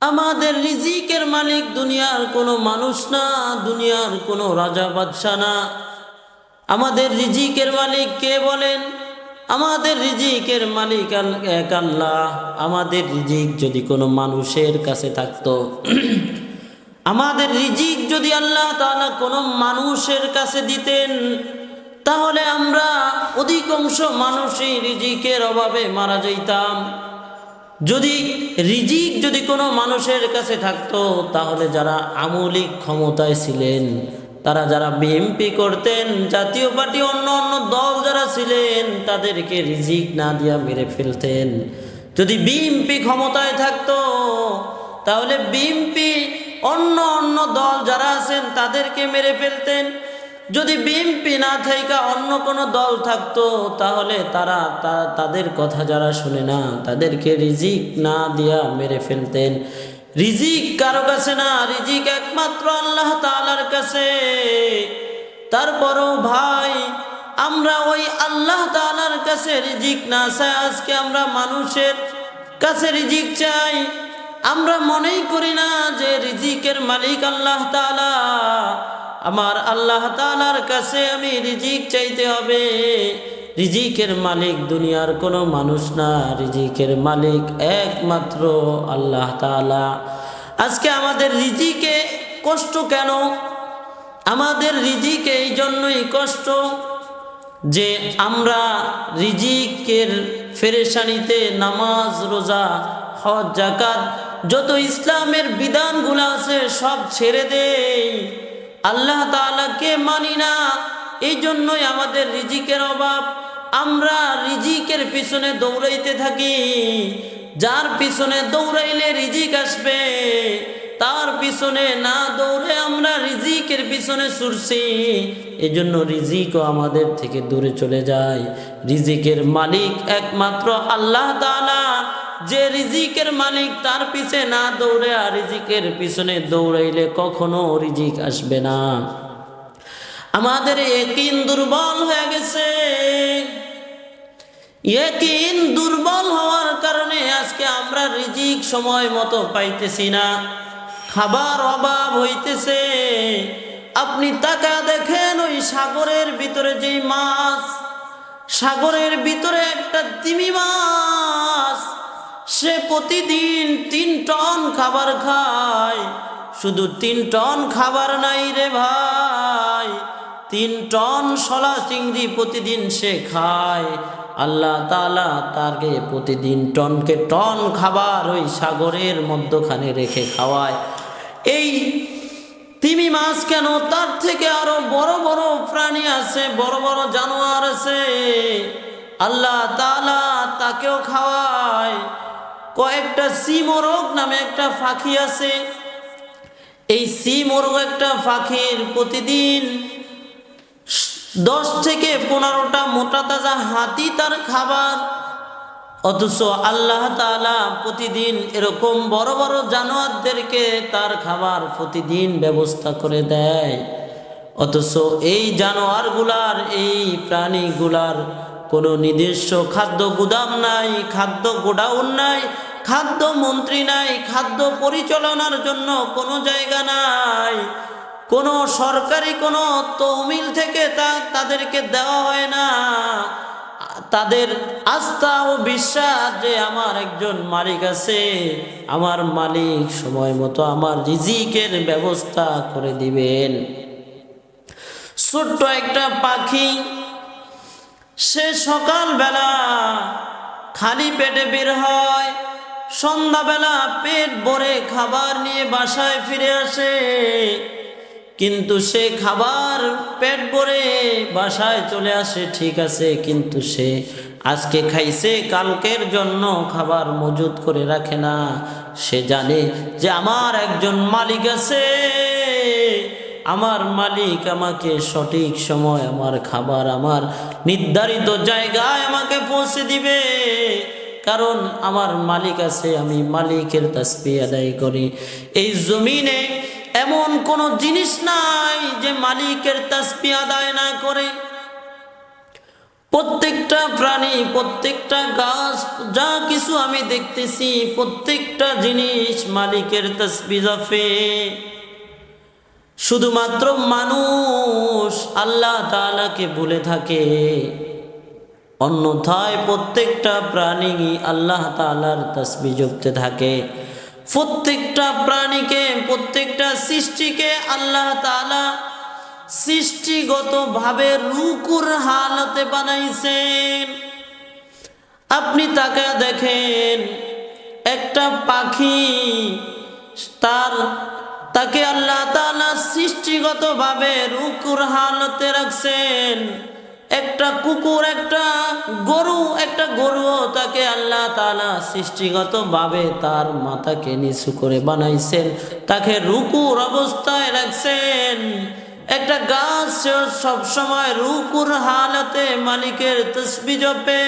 আমাদের রিজিকের মালিক দুনিয়ার কোনো মানুষ না, দুনিয়ার কোনো রাজা বাদশা না। আমাদের রিজিকের মালিক কে বলেন? আমাদের রিজিকের মালিক এক আল্লাহ। আমাদের রিজিক যদি কোনো মানুষের কাছে থাকতো। আমাদের রিজিক যদি আল্লাহ তাআলা কোনো মানুষের কাছে দিতেন, তাহলে আমরা অধিকাংশ মানুষই রিজিকের অভাবে মারা যাইতাম। যদি রিজিক যদি কোনো মানুষের কাছে থাকতো, তাহলে যারা আমলিক ক্ষমতায় ছিলেন, তারা যারা বিএমপি করতেন, জাতীয় পার্টি, অন্য অন্য দল যারা ছিলেন, তাদেরকে রিজিক না দিয়া মেরে ফেলতেন। যদি বিএমপি ক্ষমতায় থাকতো, তাহলে বিএমপি অন্য অন্য দল যারা আছেন, তাদেরকে মেরে ফেলতেন। যদি বিএমপি না থাইকা অন্য কোনো দল থাকতো, তাহলে তারা তাদের কথা যারা শুনে না, তাদেরকে রিজিক না দিয়া মেরে ফেলতেন। রিজিক কারও কাছে না, রিজিক একমাত্র আল্লাহ তালার কাছে। তারপরও ভাই, আমরা ওই আল্লাহ তাআলার কাছে রিজিক না চাই, আজকে আমরা মানুষের কাছে রিজিক চাই। আমরা মনেই করি না যে রিজিকের মালিক আল্লাহ তাআলা। আমার আল্লাহ তাআলার কাছে আমি রিজিক চাইতে হবে। রিজিকের মালিক দুনিয়ার কোনো মানুষ না। রিজিকের মালিক একমাত্র আল্লাহ তাআলা। আজকে আমাদের রিজিকে কষ্ট কেন? আমাদের রিজিকে এই জন্যই কষ্ট যে আমরা রিজিকের ফেরেশানিতে নামাজ, রোজা, হজ জাকাত যত ইসলামের বিধানগুলো আছে সব ছেড়ে দেই। আল্লাহ তাআলাকে মানি না? এই জন্যই আমাদের রিজিকের অভাব। আমরা রিজিকের পিছনে দৌড়াইতে থাকি। যার পিছনে দৌড়াইলে রিজিক আসবে, তার পিছনে না দৌড়ে আমরা রিজিকের পিছনে ছুটছি। এজন্য রিজিকও আমাদের থেকে দূরে চলে যায়। রিজিকের মালিক একমাত্র আল্লাহ তাআলা। যে রিজিকের মালিক তার পিছে না দৌড়ে, আর রিজিকের পিছনে দৌড়াইলে কখনো রিজিক আসবে না। আমাদের একিন দুর্বল হয়ে গেছে। একিন দুর্বল হওয়ার কারণে আজকে আমরা রিজিক সময় মতো পাইতেছি না। খাবার অভাব হইতেছে। আপনি তাকা দেখেন ওই সাগরের ভিতরে যেই মাছ, সাগরের ভিতরে একটা তিমি মাছ। সে প্রতিদিন তিন টন খাবার খায়। শুধু তিন টন খাবার নাই রে ভাই। তিন টন শলা চিংড়ি প্রতিদিন সে খায়। আল্লাহ তালা তাকে প্রতিদিন টনকে টন খাবার ওই সাগরের মধ্যখানে রেখে খাওয়ায়। এই তিমি মাছ কেন? তার থেকে আরও বড় বড় প্রাণী আছে, বড় বড় জানোয়ার আছে। আল্লাহ তালা তাকেও খাওয়ায়। কয়েকটা সি মোরগ নামে একটা পাখি আছে। এই সি মোরগ একটা পাখির প্রতিদিন দশ থেকে পনেরোটা মোটা তাজা হাতি তার খাবার। অথচ আল্লাহ তাআলা প্রতিদিন এরকম বড় বড় জানোয়ারদেরকে তার খাবার প্রতিদিন ব্যবস্থা করে দেয়। অথচ এই জানোয়ারগুলার, এই প্রাণীগুলার কোনো নিজস্ব খাদ্য গুদাম নাই, খাদ্য গোডাউন নাই খাদ্য মন্ত্রী নাই, খাদ্য পরিচালনার জন্য কোনো জায়গা নাই। কোনো সরকারি, কোনো তহমিল থেকে তা তাদেরকে দেওয়া হয় না। তাদের আস্থা ও বিশ্বাস যে আমার একজন মালিক আছে, আমার মালিক সময় মতো আমার রিজিকের ব্যবস্থা করে দিবেন। ছোট্ট একটা পাখি, সে সকালবেলা খালি পেটে বের হয়। সন্ধ্যাবেলা পেট ভরে খাবার নিয়ে বাসায় ফিরে আসে। কিন্তু সে খাবার পেট ভরে বাসায় চলে আসে, ঠিক আছে, কিন্তু সে আজকে খাইছে, কালকের জন্য খাবার মজুদ করে রাখে না। সে জানে যে আমার একজন মালিক আছে। আমার মালিক আমাকে সঠিক সময় আমার খাবার, আমার নির্ধারিত জায়গায় আমাকে পৌঁছে দিবে। কারণ আমার মালিক আছে, আমি মালিকের তাসবি আদায় করি। এই জমিনে এমন কোনো জিনিস নাই যে মালিকের তাসবি আদায় না করে। প্রত্যেকটা প্রাণী, প্রত্যেকটা গাছ, যা কিছু আমি দেখতেছি, প্রত্যেকটা জিনিস মালিকের তসবি জফে। শুধুমাত্র মানুষ আল্লাহ তাআলাকে বলে থাকে। অন্যথায় প্রত্যেকটা প্রাণী আল্লাহ তালার তসবি জপতে থাকে। প্রত্যেকটা প্রাণীকে, প্রত্যেকটা সৃষ্টিকে আল্লাহ তাআলা সৃষ্টিগতভাবে রুকুর হালতে বানাইছেন। আপনি তাকে দেখেন, একটা পাখি তার, তাকে আল্লাহ তাআলা সৃষ্টিগতভাবে রুকুর হালতে রাখছেন। একটা কুকুর, একটা গরু, একটা গরুও তাকে আল্লাহ তাআলা সৃষ্টিগতভাবে তার মাথাকে নিচু করে বানাইছেন। তাকে রুকুর অবস্থায় রাখছেন। একটা গাছ সব সময় রুকুর হালতে মালিকের তসবি জপে।